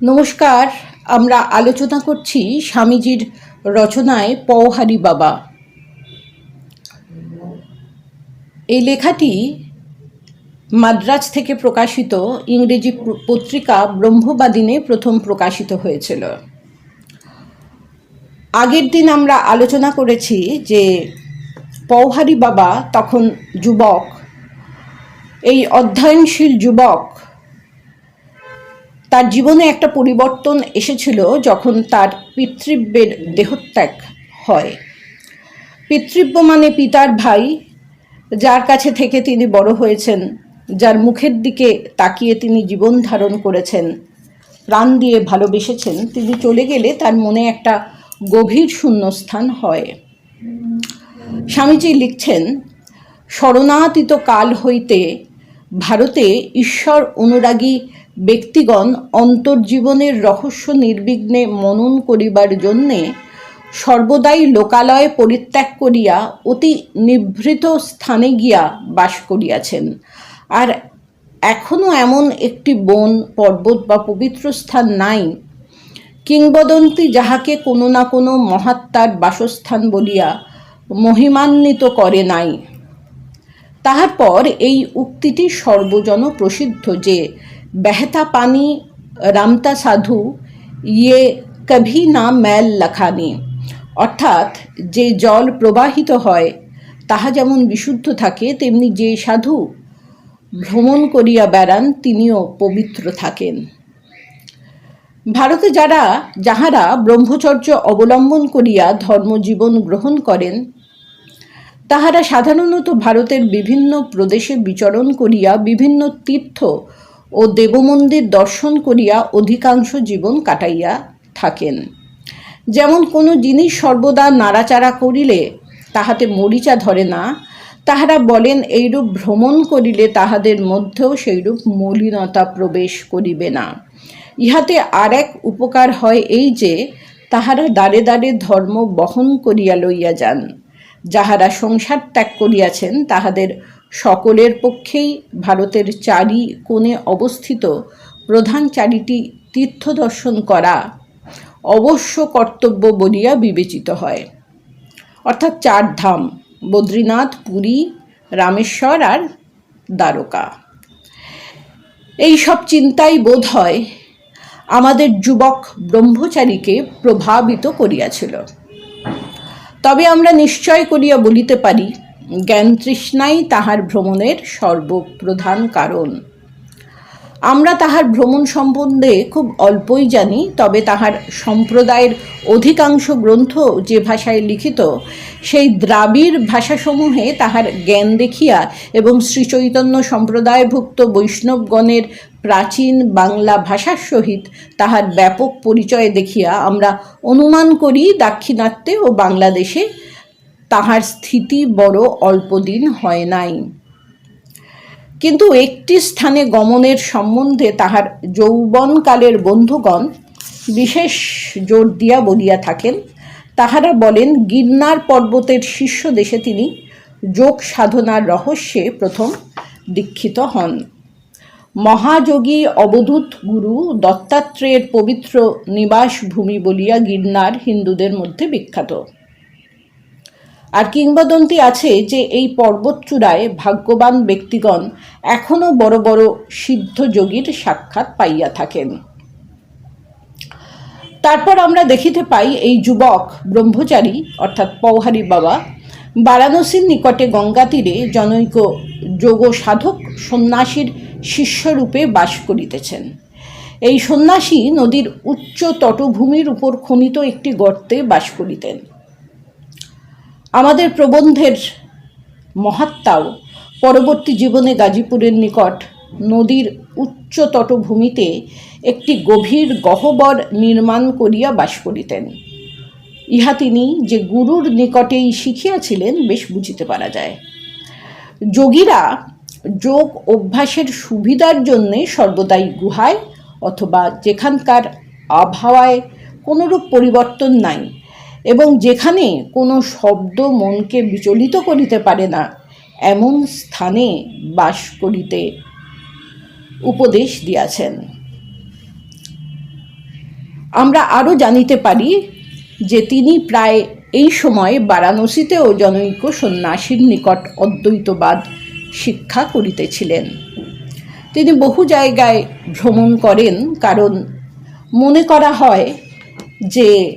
নমস্কার, আমরা আলোচনা করছি স্বামীজির রচনায় পওহারি বাবা। এই লেখাটি মাদ্রাজ থেকে প্রকাশিত ইংরেজি পত্রিকা ব্রহ্মবাদিনে প্রথম প্রকাশিত হয়েছিল। আগের দিন আমরা আলোচনা করেছি যে পওহারি বাবা তখন যুবক। এই অধ্যয়নশীল যুবক তার জীবনে একটা পরিবর্তন এসেছিল যখন তার পিতৃব্যের দেহত্যাগ হয়। পিতৃব্য মানে পিতার ভাই, যার কাছে থেকে তিনি বড় হয়েছেন, যার মুখের দিকে তাকিয়ে তিনি জীবন ধারণ করেছেন, প্রাণ দিয়ে ভালোবেসেছেন, তিনি চলে গেলে তার মনে একটা গভীর শূন্যস্থান হয়। স্বামীজি লিখছেন, শরণাতীত কাল হইতে ভারতে ঈশ্বর অনুরাগী ব্যক্তিগণ অন্তর্জীবনের রহস্য নির্বিঘ্নে মনন করিবার জন্যে সর্বদাই লোকালয় পরিত্যাগ করিয়া অতি নিভৃত স্থানে গিয়া বাস করিয়াছেন। আর এখনও এমন একটি বন, পর্বত বা পবিত্র স্থান নাই। কিংবদন্তি যাহাকে কোনো না কোনো মহাত্মার বাসস্থান বলিয়া মহিমান্বিত করে নাই। তাহার পর এই উক্তিটি সর্বজন প্রসিদ্ধ যে, বেহতা পানি, রামতা সাধু ইয়ে কভি না ম্যাল লাখানি। অর্থাৎ যে জল প্রবাহিত হয়, তাহা যেমন বিশুদ্ধ থাকে, তেমনি যে সাধু ভ্রমণ করিয়া বেড়ান, তিনিও পবিত্র থাকেন। ভারতে যারা, যাহারা ব্রহ্মচর্য অবলম্বন করিয়া ধর্মজীবন গ্রহণ করেন তাহারা সাধারণত ভারতের বিভিন্ন প্রদেশে বিচরণ করিয়া বিভিন্ন তীর্থ ও দেবমন্দির দর্শন করিয়া অধিকাংশ জীবন কাটাইয়া থাকেন। যেমন কোনো জিনিস সর্বদা নাড়াচাড়া করিলে তাহাতে মরিচা ধরে না, তাহারা বলেন, এইরূপ ভ্রমণ করিলে তাহাদের মধ্যেও সেইরূপ মলিনতা প্রবেশ করিবে না। ইহাতে আর এক উপকার হয় এই যে, তাহারা দ্বারে দ্বারে ধর্ম বহন করিয়া লইয়া যান। যাহারা সংসার ত্যাগ করিয়াছেন, তাহাদের সকলের পক্ষেই ভারতের চারি কোণে অবস্থিত প্রধান চারিটি তীর্থ দর্শন করা অবশ্য কর্তব্য বলিয়া বিবেচিত হয়। অর্থাৎ চার ধাম বদ্রীনাথ, পুরী, রামেশ্বর আর দ্বারকা। এই সব চিন্তাই বোধ হয় আমাদের যুবক ব্রহ্মচারীকে প্রভাবিত করিয়াছিল। তবে আমরা নিশ্চয় করিয়া বলিতে পারি, জ্ঞান তৃষ্ণাই তাহার ভ্রমণের সর্বপ্রধান কারণ। আমরা তাহার ভ্রমণ সম্বন্ধে খুব অল্পই জানি, তবে তাহার সম্প্রদায়ের অধিকাংশ গ্রন্থ যে ভাষায় লিখিত, সেই দ্রাবিড় ভাষাসমূহে তাহার জ্ঞান দেখিয়া এবং শ্রীচৈতন্য সম্প্রদায়ভুক্ত বৈষ্ণবগণের প্রাচীন বাংলা ভাষার সহিত তাহার ব্যাপক পরিচয় দেখিয়া আমরা অনুমান করি দাক্ষিণাত্যে ও বাংলাদেশে তাহার স্থিতি বড় অল্পদিন হয় নাই। কিন্তু একটি স্থানে গমনের সম্বন্ধে তাহার যৌবনকালের বন্ধুগণ বিশেষ জোর দিয়া বলিয়া থাকেন, তাহারা বলেন, গিরনার পর্বতের শীর্ষ দেশে তিনি যোগ সাধনার রহস্যে প্রথম দীক্ষিত হন। মহাযোগী অবধূত গুরু দত্তাত্রেয়ের পবিত্র নিবাস ভূমি বলিয়া গিরনার হিন্দুদের মধ্যে বিখ্যাত। আর কিংবদন্তি আছে যে এই পর্বতচূড়ায় ভাগ্যবান ব্যক্তিগণ এখনও বড় বড় সিদ্ধ যোগীর সাক্ষাৎ পাইয়া থাকেন। তারপর আমরা দেখিতে পাই এই যুবক ব্রহ্মচারী, অর্থাৎ পৌহারি বাবা, বারাণসীর নিকটে গঙ্গা তীরে জনৈক যোগ সাধক সন্ন্যাসীর শিষ্যরূপে বাস করিতেছেন। এই সন্ন্যাসী নদীর উচ্চ তটভূমির উপর খনিত একটি গর্তে বাস করিতেন। আমাদের প্রবন্ধের মহাত্মাও পরবর্তী জীবনে গাজীপুরের নিকট নদীর উচ্চ তটভূমিতে একটি গভীর গহ্বর নির্মাণ করিয়া বাস করিতেন। ইহা তিনি যে গুরুর নিকটেই শিখিয়াছিলেন, বেশ বুঝিতে পারা যায়। যোগীরা যোগ অভ্যাসের সুবিধার জন্যে সর্বদাই গুহায় অথবা যেখানকার আবহাওয়ায় কোনোরূপ পরিবর্তন নাই এবং যেখানে কোনো শব্দ মনকে বিচলিত করিতে পারে না, এমন স্থানে বাস করিতে উপদেশ দিয়াছেন। আমরা আরও জানিতে পারি যে তিনি প্রায় এই সময় বারাণসীতেও জনৈক সন্ন্যাসীর নিকট অদ্বৈতবাদ শিক্ষা করিতেছিলেন। তিনি বহু জায়গায় ভ্রমণ করেন, কারণ মনে করা হয় যে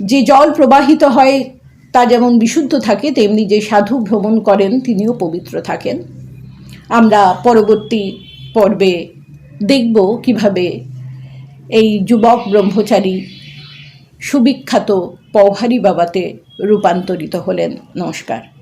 যে জল প্রবাহিত হয় তা যেমন বিশুদ্ধ থাকে, তেমনি যে সাধু ভ্রমণ করেন, তিনিও পবিত্র থাকেন। আমরা পরবর্তী পর্বে দেখব কীভাবে এই যুবক ব্রহ্মচারী সুবিখ্যাত পৌহারি বাবাতে রূপান্তরিত হলেন। নমস্কার।